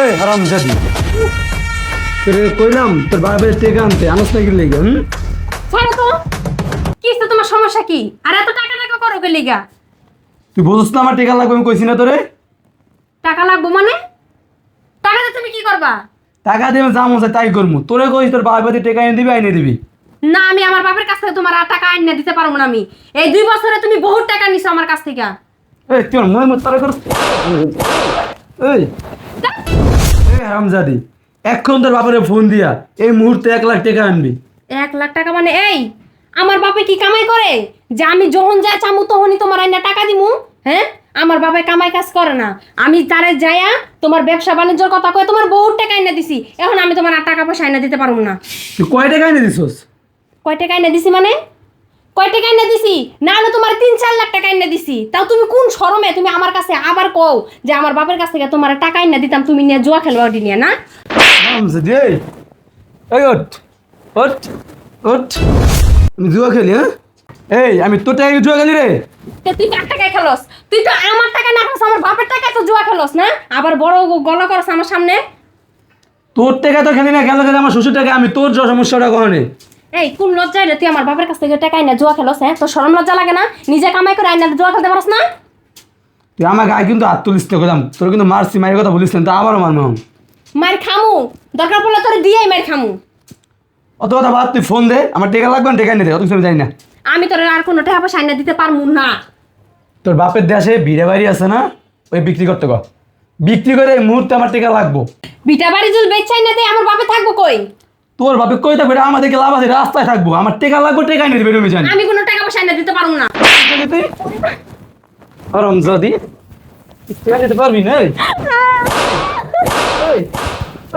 এই হারাম জাদি। তোরে কইলাম তোর বাপের টেকা আনতে আনস না কি লেগে হুম? ছাড়ো তো। কি হইছে তোমার সমস্যা কি? আর এত টাকা টাকা করো কে লিগা? তুই বুঝছ না আমার টেকা লাগবে আমি কইছি না তোরে? টাকা লাগবো মানে? টাকা দিয়ে তুমি কি করবা? টাকা দিয়ে আমি চায় তাই করব তোরে কইস তোর বাপের টেকা এনে দিবি আইনে দিবি। না আমি আমার বাপের কাছ থেকে তোমার আর টাকা আইনে দিতে পারব না আমি। এই দুই বছরে তুমি বহুত টাকা নিছো আমার কাছ থেকে। এই তুই মনে মত তারা কর? এই হারামজাদি এখন তোর বাপের ফোন দিয়া এই মুহূর্তে এক লাখ টাকা আনবি। এক লাখ টাকা মানে এই আমার বাপে কি কামাই করে? যে আমি যখন যা চামু তখনই তোমার আইনা টাকা দিমু হ্যাঁ? আমার বাবাই কামাই কাজ করে না। আমি তারে যায়া তোমার ব্যবসা বাণিজ্যর কথা কয়ে তোমার বহুত টাকা আইনা দিছি। এখন আমি তোমার আর টাকা পয়সা আইনা দিতে পারব না। তুই কয় টাকা এনে দিছস? কয় টাকা এনে দিছি মানে? কয় টাকা এনে দিছি? না হলে তোমার তিন চার লাখ টাকা এনে দিছি। তাও তুমি কোন শরমে তুমি আমার কাছে আবার কও যে আমার বাপের কাছ থেকে তোমার টাকা এনে দিতাম তুমি নিয়ে জুয়া খেলবা ওটি নিয়ে না? এই ওঠ ওঠ ওঠ। আমি জুয়া খেলি হ্যাঁ? এই আমি তোর টাকা জুয়া খেলি রে। তুই কার টাকায় খেলস? তুই তো আমার টাকা না খেলস আমার বাপের টাকায় তো জুয়া খেলস না? আবার বড় গলা করস আমার সামনে। তোর টাকা তো খেলি না গেল খেলে? আমার শ্বশুর টাকা আমি তোর সমস্যাটা কখনে এই কোন লজ্জায় রে? তুই আমার বাপের কাছ থেকে টাকা আইনা জুয়া খেলস হ্যাঁ? তোর শরম লজ্জা লাগে না? নিজে কামাই করে আইনা জুয়া খেলতে পারস না? তুই আমার গায়ে কিন্তু হাত তুলিস তো কইলাম তোর কিন্তু মারছি মায়ের কথা বলিস না তো আবারও মারবো মার খামু। দরকার পড়লে তোর দিয়েই মার খামু। অত কথা বাদ তুই ফোন দে। আমার টাকা লাগবে না টাকা দে অত কিছু আমি জানি না। আমি তোর আর কোনো টাকা পয়সা আইনা দিতে পারমু না। তোর বাপের দেশে ভিড়ে বাড়ি আছে না ওই বিক্রি করতে কর বিক্রি করে এই মুহূর্তে আমার টাকা লাগবো। বিটা বাড়ি জুল বেচাই না আমার বাপে থাকব কই? তোর বাপে কই থাকবে? আমাদেরকে লাভ আছে রাস্তায় থাকব। আমার টাকা লাগবে টাকা এনে দেবে আমি জানি। আমি কোনো টাকা পয়সা আইনা দিতে পারব না। আরাম যদি টাকা দিতে পারবি না? এই?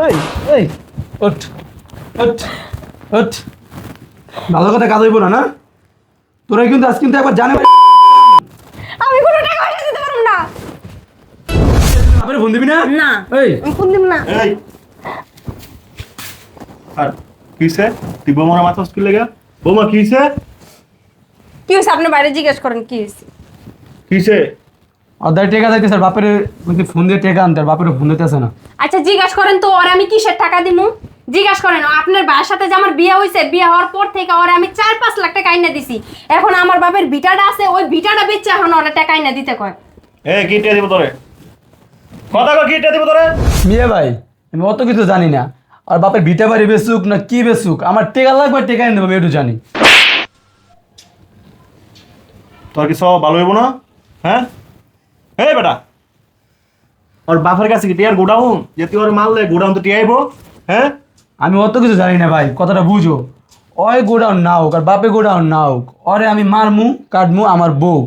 এই এই ওঠ ওঠ ওঠ। ভালো কথা কাজ হইব না না? তোরা কিন্তু আজ কিন্তু একবার জানে আমি কোনো টাকা পয়সা দিতে পারব না। বাপের ফোন দিবি না? না। এই। আমি কোন দিব না। এই। আর কিসে তুই বৌমার মাথা লেগে। বৌমা কিসে কি হয়েছে আপনি বাইরে জিজ্ঞেস করেন কি হয়েছে কিসে অর্ধায় টাকা যাইতে স্যার বাপের ফোন দিয়ে টাকা আনতে আর বাপের ফোন দিতেছে না। আচ্ছা জিজ্ঞেস করেন তো ওর আমি কিসের টাকা দিমু? জিজ্ঞাস করেন আপনার বাবার সাথে যে আমার বিয়ে হয়েছে বিয়ে হওয়ার পর থেকে ওরে আমি চার পাঁচ লাখ টাকা আইনা দিছি। এখন আমার বাপের ভিটাটা আছে ওই ভিটাটা বেচে এখন ওরা টাকা আইনা দিতে কয়। এ দিব তোরে? কথা কি দিব তোরে? মিয়া ভাই আমি অত কিছু জানি না। আর বাপের ভিটা বাড়ি বেসুক না কি বেসুক আমার টেকা লাগবে টেকা এনে দেবো একটু জানি। তোর কি সব ভালো হইব না? হ্যাঁ? এই বেটা! ওর বাপের কাছে কি টিয়ার গোডাউন? যে তুই ওর মারলে গোডাউন তো টিয়াইব হ্যাঁ? আমি অত কিছু জানি না ভাই কথাটা বুঝো। ওই গোডাউন না হোক আর বাপে গোডাউন না হোক ওরে আমি মারমু কাটমু আমার বউ।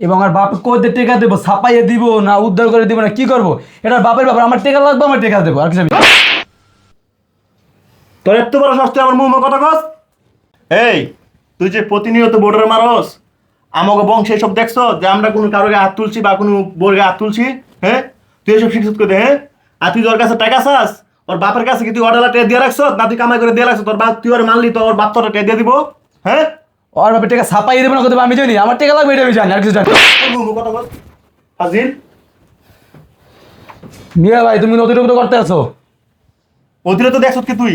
এবং আর বাপে কোদে টেকা দেবো ছাপাইয়ে দিব না উদ্ধার করে দিব না কি করব? এটা বাপের ব্যাপার আমার টেকা লাগবে আমার টেকা দেবো আর কিছু তোর এত বড় শাস্তি আমার মুখ কথা কস এই তুই যে প্রতিনিয়ত বোর্ডার মারস আমাকে বংশে সব দেখছ যে আমরা কোনো গায়ে হাত তুলছি বা কোনো বোর গায়ে হাত তুলছি হ্যাঁ? তুই এসব শিক্ষিত করে হ্যাঁ? আর তুই তোর কাছে টাকা চাস ওর বাপের কাছে কি তুই অর্ডার টেয়ে দিয়ে রাখছ? না তুই কামাই করে দিয়ে রাখছ তোর বাপ তুই ওর মানলি তো ওর বাপ তোর টেয়ে দিয়ে দিব হ্যাঁ? ওর বাপের টেকা ছাপাইয়ে দেবো না কথা আমি জানি আমার টেকা লাগবে এটা আমি জানি আর কিছু জানি না। কথা বল হাজির মিয়া ভাই তুমি নতুন তো করতে আছো। অতিরিক্ত দেখছ কি তুই?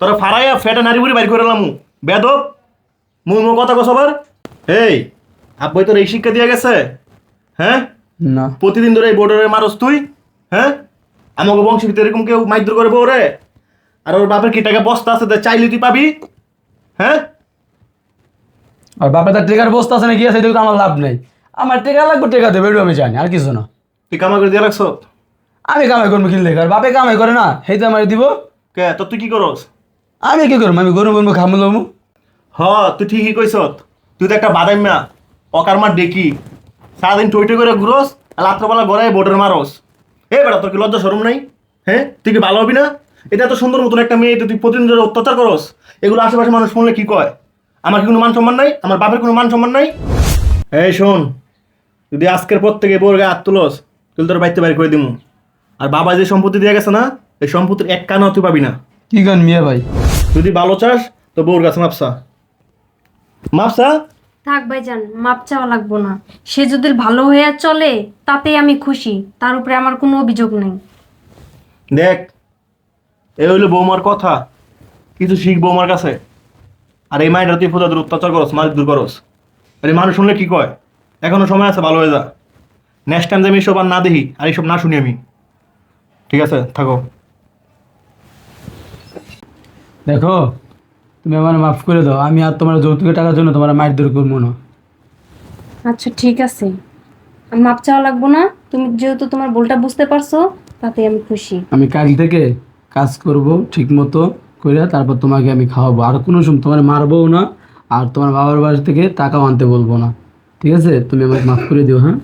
তোরা ফারাইয়া ফেটা নারী বুড়ি বাইর করে এলাম বেদব মুখ মুখ কথা কস আবার। এই আব্বাই তোর এই শিক্ষা দিয়ে গেছে? হ্যাঁ? না। প্রতিদিন ধরে এই বোর্ডারে মারস তুই? হ্যাঁ? আমাকে ভিতরে এরকম কেউ মাইদ্র করে বউরে? আর ওর বাপের কি টাকা বস্তা আছে তা চাইলে তুই পাবি? হ্যাঁ? আর বাপের তার টেকার বস্তা আছে না কি আছে এটা তো আমার লাভ নেই। আমার টেকা লাগবে টেকা দেবে এটা আমি জানি আর কিছু না। তুই কামা করে দিয়ে রাখছ? আমি কামাই করব কিনলে আর বাপে কামাই করে না সেই তো আমার দিব। কে? তো তুই কি করস? আমি কি করব আমি গরু বলব খামু লমু? হ, তুই ঠিকই কইস তুই তো একটা বাদাম মা অকার মার ডেকি। সারাদিন টইটে করে ঘুরোস, আর রাত্রবেলা গড়ায় বোর্ডার মারস। এ বেটা, তোর কি লজ্জা সরম নাই? হ্যাঁ? তুই কি ভালো হবি না? এটা তো সুন্দর মতন একটা মেয়ে তুই প্রতিদিন ধরে অত্যাচার করস। এগুলো আশেপাশে মানুষ শুনলে কি কয়? আমার কি কোনো মান সম্মান নাই? আমার বাপের কোনো মান সম্মান নাই? এই শোন, যদি আজকের পর থেকে বোর গায়ে হাত তুই তোর বাড়িতে বাইর করে দিমু। আর বাবা যে সম্পত্তি দিয়ে গেছে না, এই সম্পত্তির এক কানও তুই পাবি না। কি গান মিয়া ভাই? যদি ভালো চাস তো বউর কাছে মাপসা। মাপসা? থাক ভাইজান মাপ চাওয়া লাগবো না। সে যদি ভালো হয়ে চলে তাতে আমি খুশি। তার উপরে আমার কোনো অভিযোগ নেই। দেখ এই হইল বৌমার কথা। কিছু শিখ বৌমার কাছে। আর এই মায়ের তুই ফুদাদের অত্যাচার করস মালিক দূর করস। আরে মানুষ শুনলে কি কয়? এখনও সময় আছে ভালো হয়ে যা। নেক্সট টাইম যে আমি এসব আর না দেখি আর এইসব না শুনি আমি। ঠিক আছে থাকো। দেখো তুমি আমার মাফ করে দাও। আমি আর তোমার যৌতুকের টাকার জন্য তোমার মায়ের দূর করব না। আচ্ছা ঠিক আছে। মাপ চাওয়া লাগবো না। তুমি যেহেতু তোমার ভুলটা বুঝতে পারছ তাতে আমি খুশি। আমি কাল থেকে কাজ করব ঠিক মতো করে তারপর তোমাকে আমি খাওয়াবো। আর কোনো সময় তোমার মারবো না আর তোমার বাবার বাড়ি থেকে টাকাও আনতে বলব না। ঠিক আছে? তুমি আমাকে মাফ করে দিও হ্যাঁ?